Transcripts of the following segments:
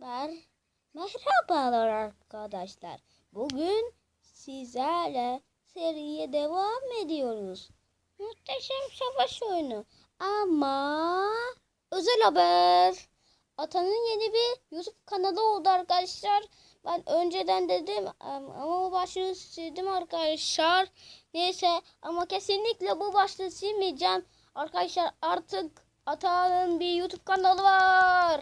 Mer Merhabalar arkadaşlar. Bugün sizlerle seriye devam ediyoruz. Muhteşem savaş oyunu. Ama özel haber. Atanın yeni bir YouTube kanalı oldu arkadaşlar. Ben önceden dedim ama bu başlığı sildim arkadaşlar. Neyse ama kesinlikle bu başlığı silmeyeceğim. Arkadaşlar artık Atanın bir YouTube kanalı var.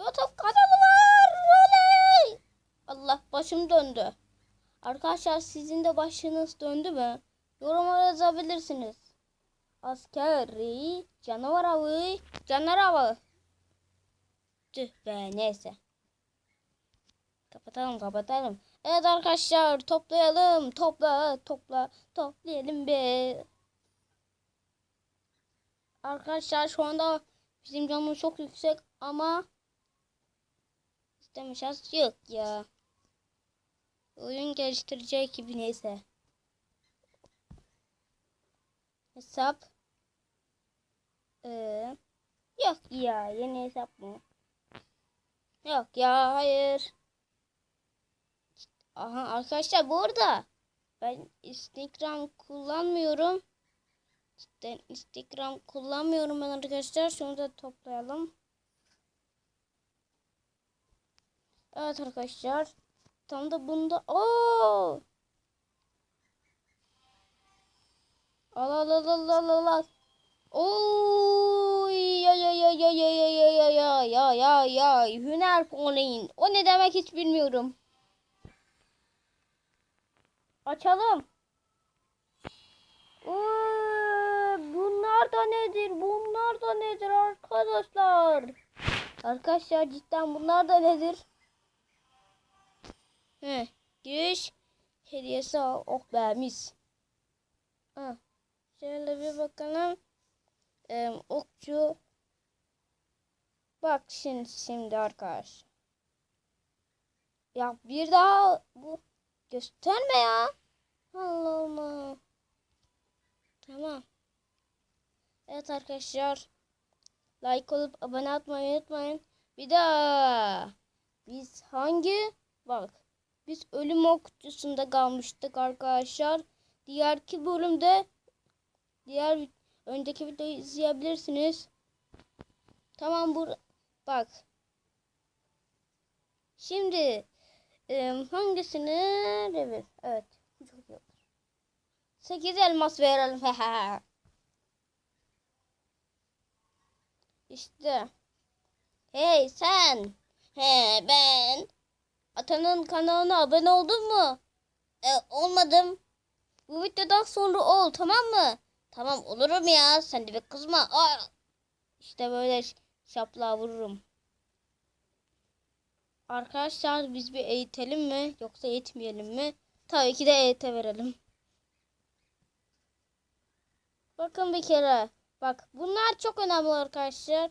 YouTube kanalı var. Oley! Allah başım döndü. Arkadaşlar sizin de başınız döndü mü? Yoruma yazabilirsiniz. Askeri canavar avı canavar avı. Tüh be neyse. Kapatalım kapatalım. Evet arkadaşlar toplayalım. Topla topla toplayalım be. Arkadaşlar şu anda bizim canımız çok yüksek ama isteme şans yok ya. Oyun geliştirecek gibi neyse. Hesap. Ee, yok ya yeni hesap mı? Yok ya hayır. Aha arkadaşlar bu arada ben Instagram kullanmıyorum. Cidden Instagram kullanmıyorum ben arkadaşlar. Şunu da toplayalım. Evet arkadaşlar. Tam da bunda. Oo! Al al al al al al. Oy ya ya ya ya ya ya ya ya ya ya ya ya Hüner Foneyn. O ne demek hiç bilmiyorum. Açalım. Oo, bunlar da nedir? Bunlar da nedir arkadaşlar? Arkadaşlar cidden bunlar da nedir? He, giriş hediyesi al. Oh be mis. Ha, şöyle bir bakalım. Ee, okçu. Bak şimdi şimdi arkadaş. Ya bir daha bu gösterme ya. Allah Allah. Tamam. Evet arkadaşlar. Like olup abone atmayı unutmayın. Bir daha. Biz hangi? Bak. Biz ölüm okçusunda kalmıştık arkadaşlar. Diğerki bölümde diğer önceki videoyu izleyebilirsiniz. Tamam bu bak. Şimdi e, hangisini revir? Evet. Çok iyi olur. 8 elmas verelim. işte. Hey sen. He ben. Atanın kanalına abone oldun mu? E, olmadım. Bu videodan sonra ol tamam mı? Tamam olurum ya. Sen de bir kızma. Aa. İşte böyle şaplığa vururum. Arkadaşlar biz bir eğitelim mi? Yoksa eğitmeyelim mi? Tabii ki de eğite verelim. Bakın bir kere. Bak bunlar çok önemli arkadaşlar.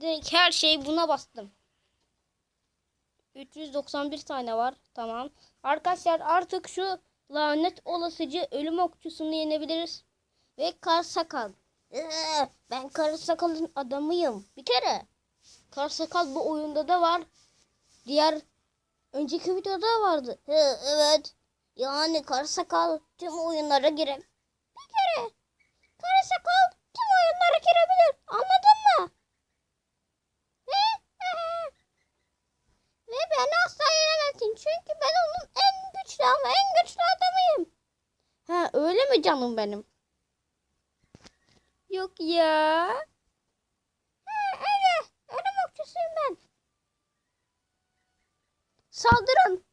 Direkt her şeyi buna bastım. 391 tane var. Tamam. Arkadaşlar artık şu lanet olasıcı ölüm okçusunu yenebiliriz. Ve kar sakal. Ben kar sakalın adamıyım. Bir kere. Kar sakal bu oyunda da var. Diğer önceki videoda da vardı. Evet. Yani kar sakal tüm oyunlara girer. Bir kere. Kar sakal tüm oyunlara girebilir. Anladın mı? Ve, ve beni asla yenemezsin. Çünkü ben onun en güçlü ama en güçlü adamıyım. Ha öyle mi canım benim? Yok ya. Ha öyle. Ölüm okçusuyum ben. Saldırın.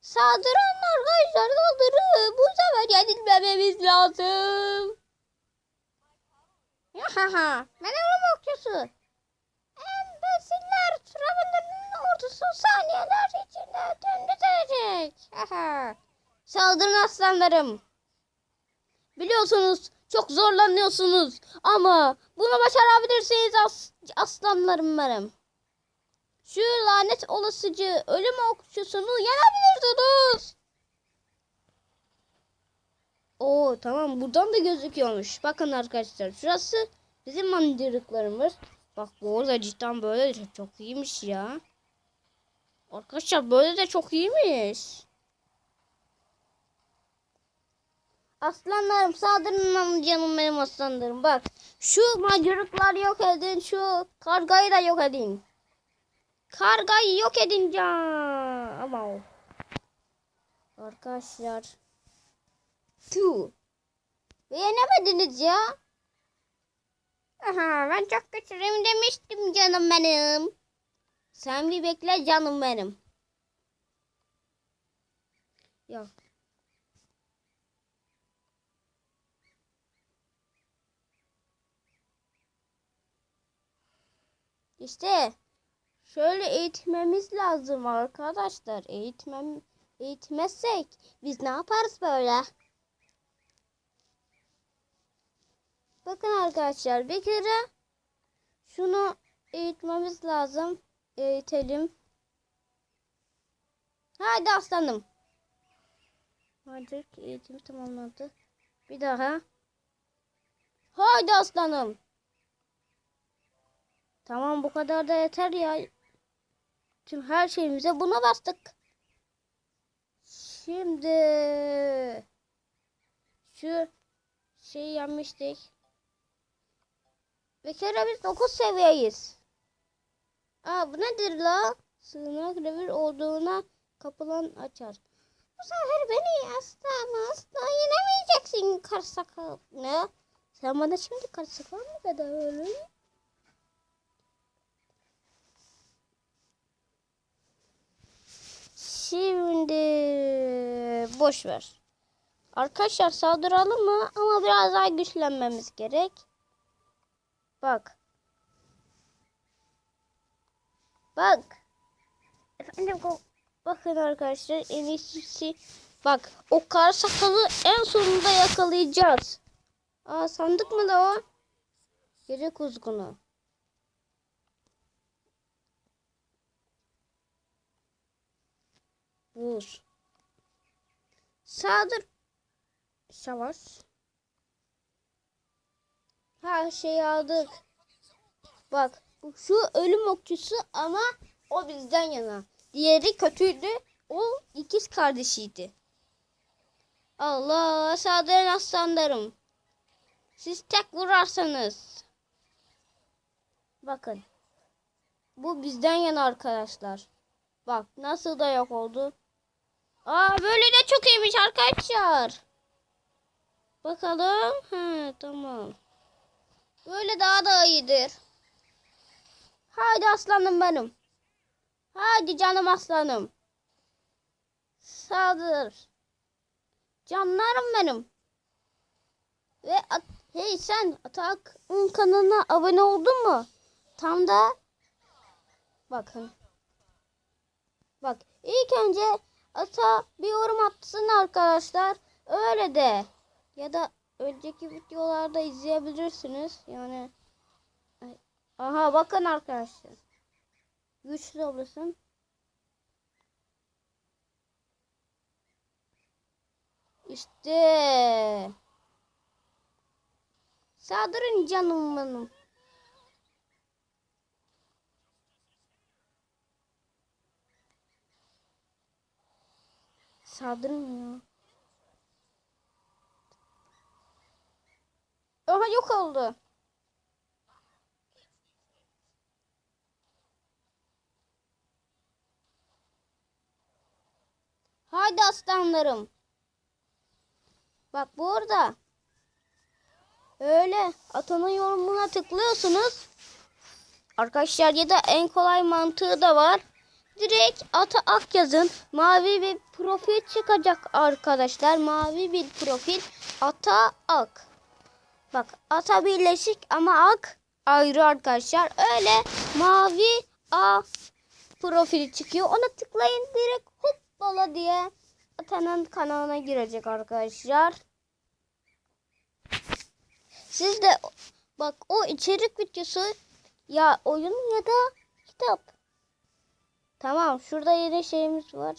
Saldırın arkadaşlar saldırın. Bu sefer yenilmememiz lazım. Yahaha. Ben ölüm okçusu. Embesiller Travender'ın ordusu saniyeler içinde dümdüz edecek. Saldırın aslanlarım. Biliyorsunuz çok zorlanıyorsunuz ama bunu başarabilirsiniz as aslanlarım benim. Şu lanet olasıcı ölüm okçusunu yenebilirsiniz. Oo tamam buradan da gözüküyormuş. Bakın arkadaşlar şurası bizim mandırıklarımız. Bak bu arada cidden böyle de çok iyiymiş ya. Arkadaşlar böyle de çok iyiymiş. Aslanlarım saldırın canım benim aslanlarım. Bak şu mancırıkları yok edin. Şu kargayı da yok edin. Kargayı yok edin can. Ama o. Arkadaşlar. Tüh. Beğenemediniz ya. Aha, ben çok güçlüyüm demiştim canım benim. Sen bir bekle canım benim. Ya. İşte şöyle eğitmemiz lazım arkadaşlar. Eğitmem eğitmezsek biz ne yaparız böyle? Bakın arkadaşlar bir kere şunu eğitmemiz lazım. Eğitelim. Haydi aslanım. Hadi eğitim tamamladı. Bir daha. Haydi aslanım. Tamam bu kadar da yeter ya. Tüm her şeyimize buna bastık. Şimdi şu şeyi yenmiştik. Bir kere biz 9 seviyeyiz. Aa bu nedir la? Sığınak revir olduğuna kapılan açar. Bu sefer beni asla ama asla yenemeyeceksin karsakal. Ne? Sen bana şimdi karsakal mı dedi öyle? Şimdi boş ver. Arkadaşlar saldıralım mı? Ama biraz daha güçlenmemiz gerek. Bak. Bak. Efendim bakın arkadaşlar en iyisi bak o kar sakalı en sonunda yakalayacağız. Aa sandık mı da o? Gece kuzgunu. Vur. Saldır. Savaş. Her şeyi aldık. Bak şu ölüm okçusu ama o bizden yana. Diğeri kötüydü. O ikiz kardeşiydi. Allah saldırın aslanlarım. Siz tek vurarsanız. Bakın. Bu bizden yana arkadaşlar. Bak nasıl da yok oldu. Aa böyle de çok iyiymiş arkadaşlar. Bakalım. He tamam. Böyle daha da iyidir. Haydi aslanım benim. Haydi canım aslanım. Saldır. Canlarım benim. Ve at hey sen Atak'ın kanalına abone oldun mu? Tam da bakın. Bak ilk önce ata bir yorum atsın arkadaşlar. Öyle de. Ya da önceki videolarda izleyebilirsiniz. Yani aha bakın arkadaşlar. Güçlü olasın. İşte. Saldırın canım benim. Saldırın ya. Aha yok oldu. Haydi aslanlarım. Bak burada. Öyle atanın yorumuna tıklıyorsunuz. Arkadaşlar ya da en kolay mantığı da var. Direkt ata ak yazın. Mavi bir profil çıkacak arkadaşlar. Mavi bir profil. Ata ak. Bak ata birleşik ama ak ayrı arkadaşlar. Öyle mavi a profili çıkıyor. Ona tıklayın direkt hoppala diye atanın kanalına girecek arkadaşlar. Siz de bak o içerik videosu ya oyun ya da kitap. Tamam şurada yine şeyimiz var.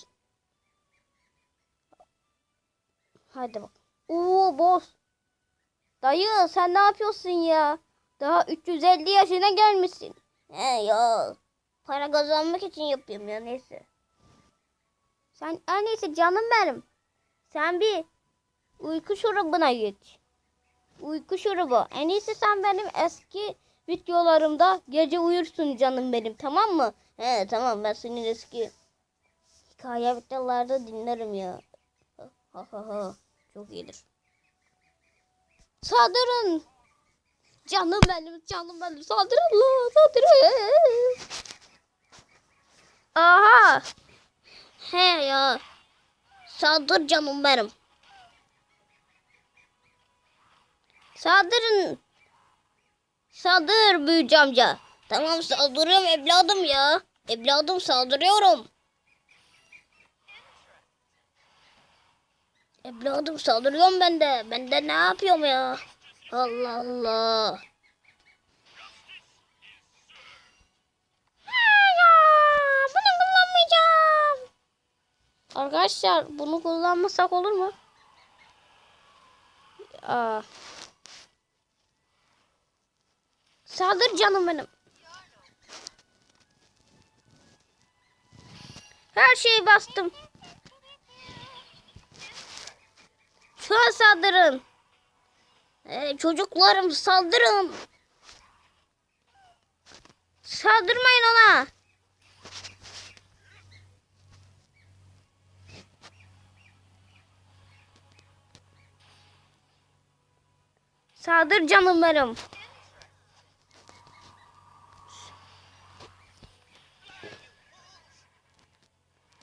Hadi bak. Oo boss. Dayı sen ne yapıyorsun ya? Daha 350 yaşına gelmişsin. He ya. Para kazanmak için yapıyorum ya neyse. Sen en iyisi canım benim. Sen bir uyku şurubuna geç. Uyku şurubu. En iyisi sen benim eski videolarımda gece uyursun canım benim tamam mı? He tamam ben senin eski hikaye videolarda dinlerim ya. Ha ha ha. Çok iyidir. Saldırın. Canım benim, canım benim. Saldırın la, saldırın. Aha. He ya. Saldır canım benim. Saldırın. Saldır büyücü amca. Tamam saldırıyorum evladım ya. Evladım saldırıyorum. Evladım saldırıyorum ben de. Ben de ne yapıyorum ya? Allah Allah. Arkadaşlar bunu kullanmasak olur mu? Aa. Saldır canım benim. Her şeyi bastım. An saldırın. Ee, çocuklarım saldırın. Saldırmayın ona. Saldır canım benim.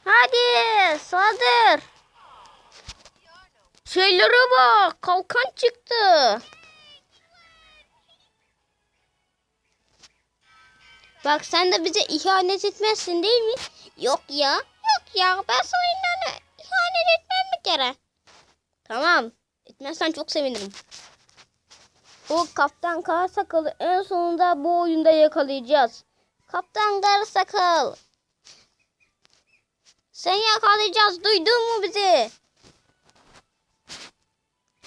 Hadi saldır. Şeylere bak. Kalkan çıktı. Bak sen de bize ihanet etmezsin değil mi? Yok ya. Yok ya. Ben sana ihanet, ihanet etmem bir kere. Tamam. Etmezsen çok sevinirim. O kaptan Karasakalı en sonunda bu oyunda yakalayacağız. Kaptan Karasakal. Sen yakalayacağız. Duydun mu bizi?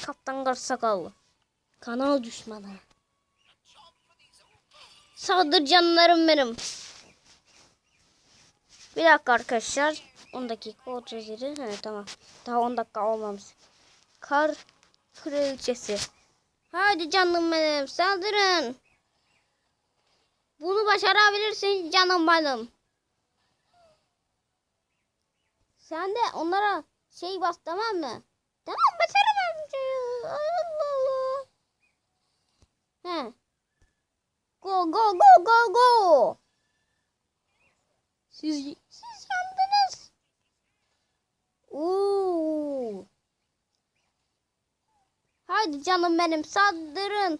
Kaptan Karasakal. Kanal düşmanı. Saldır canlarım benim. Bir dakika arkadaşlar. 10 dakika 37. He, tamam. Daha 10 dakika olmamış. Kar kraliçesi. Hadi canım benim saldırın. Bunu başarabilirsin canım benim. Sen de onlara şey bas tamam mı? Tamam başaramam. Allah Allah. He. Go go go go go. Siz siz yandınız. Oo. Hadi canım benim saldırın.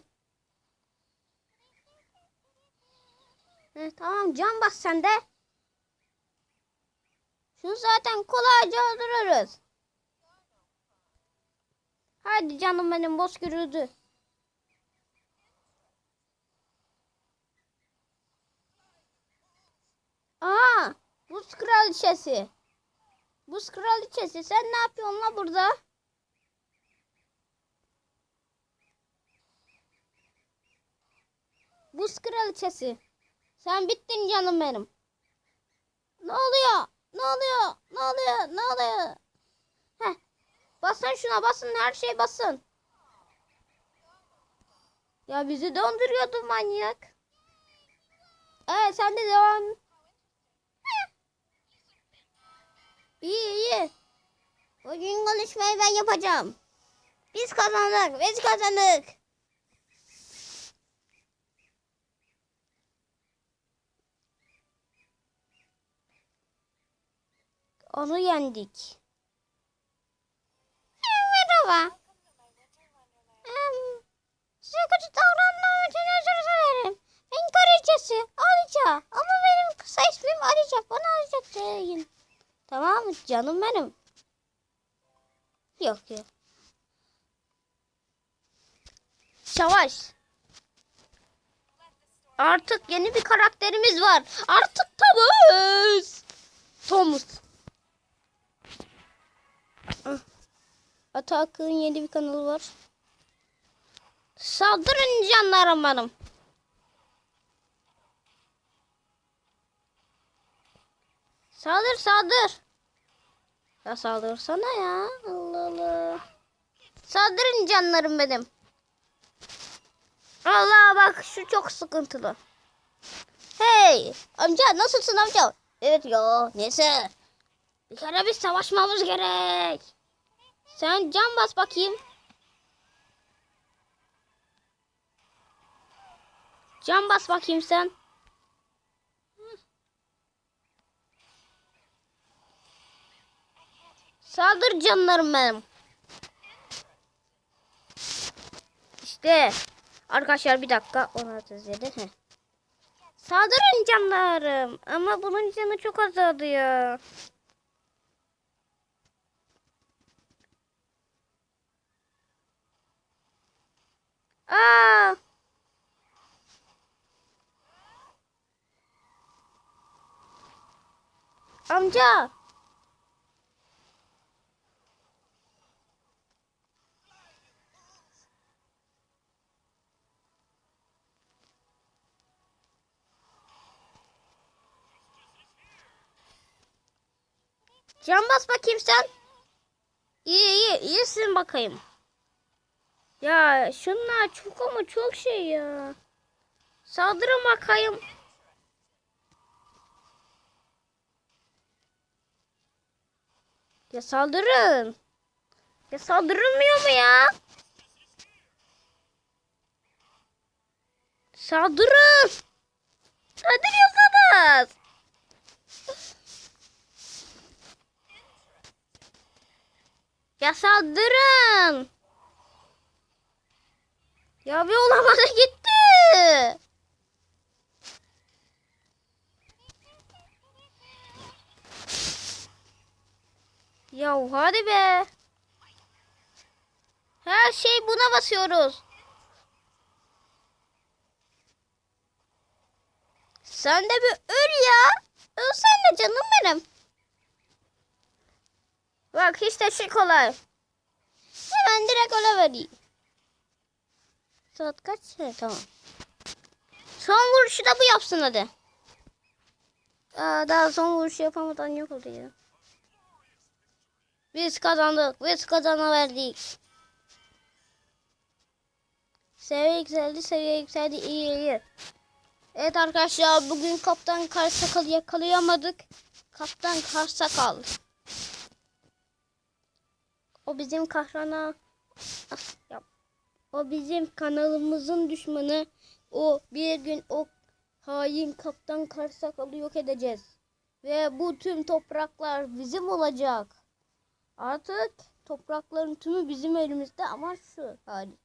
Heh, tamam can bas sen. Şunu zaten kolayca öldürürüz. Hadi canım benim boz gürüldü. Aa, buz kraliçesi. Buz kraliçesi sen ne yapıyorsun la burada? Buz kraliçesi. Sen bittin canım benim. Ne oluyor? Ne oluyor? Ne oluyor? Ne oluyor? Basın şuna basın. Her şey basın. Ya bizi donduruyordu manyak. Evet sen de devam. İyi iyi. Bugün konuşmayı ben yapacağım. Biz kazandık. Biz kazandık. Onu yendik. Merhaba. Em, size kötü davranmam için özür dilerim. Ben karıcası Alica. Ama benim kısa ismim Alica. Bana Alica deyin. Tamam mı canım benim? Yok yok. Savaş. Artık yeni bir karakterimiz var. Artık Thomas. Thomas. Atak'ın yeni bir kanalı var. Saldırın canlarım benim. Saldır saldır. Ya saldırsana ya. Allah Allah. Saldırın canlarım benim. Allah bak şu çok sıkıntılı. Hey amca nasılsın amca? Evet ya neyse. Bir kere biz savaşmamız gerek. Sen can bas bakayım. Can bas bakayım sen. Saldır canlarım benim. İşte. Arkadaşlar bir dakika. 1607. Heh. Saldırın canlarım. Ama bunun canı çok azaldı ya. Aa! Amca. Can bas bakayım sen. İyi iyi iyisin bakayım. Ya şunlar çok ama çok şey ya. Saldırın bakayım. Ya saldırın. Ya saldırılmıyor mu ya? Saldırın. Saldırıyorsanız. Ya saldırın. Ya bir olamadı gitti. Ya hadi be. Her şey buna basıyoruz. Sen de bir öl ya. Ölsene canım benim. Bak hiç de şey kolay. Hemen direkt öyle vereyim. Saat kaç? He, tamam. Son vuruşu da bu yapsın hadi. Aa, daha son vuruşu yapamadan yok oldu ya. Biz kazandık. Biz kazanaverdik. Seviye yükseldi. Seviye yükseldi. İyi iyi. Evet arkadaşlar bugün kaptan Karsakal yakalayamadık. Kaptan Karsakal. O bizim kahrana Ah, yap. O bizim kanalımızın düşmanı. O bir gün o hain kaptan Karsakal'ı yok edeceğiz. Ve bu tüm topraklar bizim olacak. Artık toprakların tümü bizim elimizde ama şu hariç.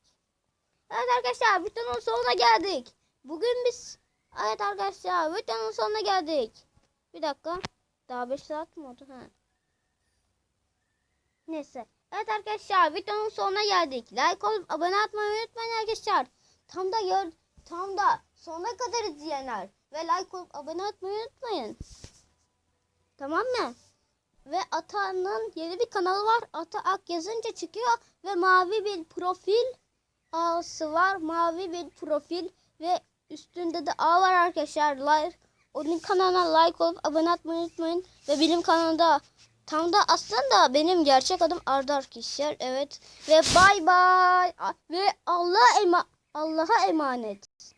Evet arkadaşlar videonun sonuna geldik. Bugün biz evet arkadaşlar videonun sonuna geldik. Bir dakika. Daha 5 saat mi oldu? Ha. Neyse. Evet arkadaşlar videonun sonuna geldik. Like olup abone olmayı unutmayın arkadaşlar. Tam da gör tam da sonuna kadar izleyenler ve like olup abone olmayı unutmayın. Tamam mı? Ve Ata'nın yeni bir kanalı var. Ata Ak yazınca çıkıyor ve mavi bir profil A'sı var. Mavi bir profil ve üstünde de A var arkadaşlar. Like onun kanalına like olup abone olmayı unutmayın ve benim kanalda Tam da aslında benim gerçek adım Arda arkadaşlar. Evet. Ve bay bay. Ve Allah ema Allah'a emanet.